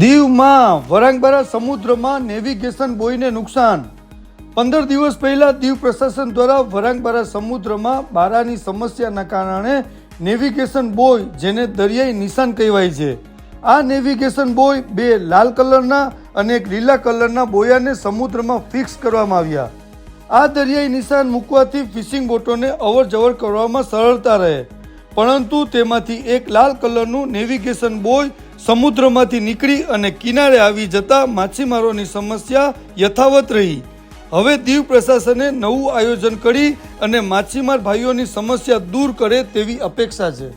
દીવમાં, વરાંગબારા સમુદ્રમાં નેવિગેશન બોયને નુકસાન. પંદર દિવસ પહેલા દીવ પ્રશાસન દ્વારા વરાંગબારા સમુદ્રમાં બારાની સમસ્યાના કારણે નેવિગેશન બોય, જેને દરિયાઈ નિશાન કહેવાય છે, આ નેવિગેશન બોય બે લાલ કલરના અને એક લીલા કલરના બોયાને સમુદ્રમાં ફિક્સ કરવામાં આવ્યા. આ દરિયાઈ નિશાન મૂકવાથી ફિશિંગ બોટોને અવર જવર કરવામાં સરળતા રહે. પરંતુ તેમાંથી એક લાલ કલરનું નેવિગેશન બોય સમુદ્રમાંથી નીકળી અને કિનારે આવી જતા માછીમારોની સમસ્યા યથાવત રહી. હવે દીવ પ્રશાસને નવું આયોજન કરી અને માછીમાર ભાઈઓની સમસ્યા દૂર કરે તેવી અપેક્ષા છે.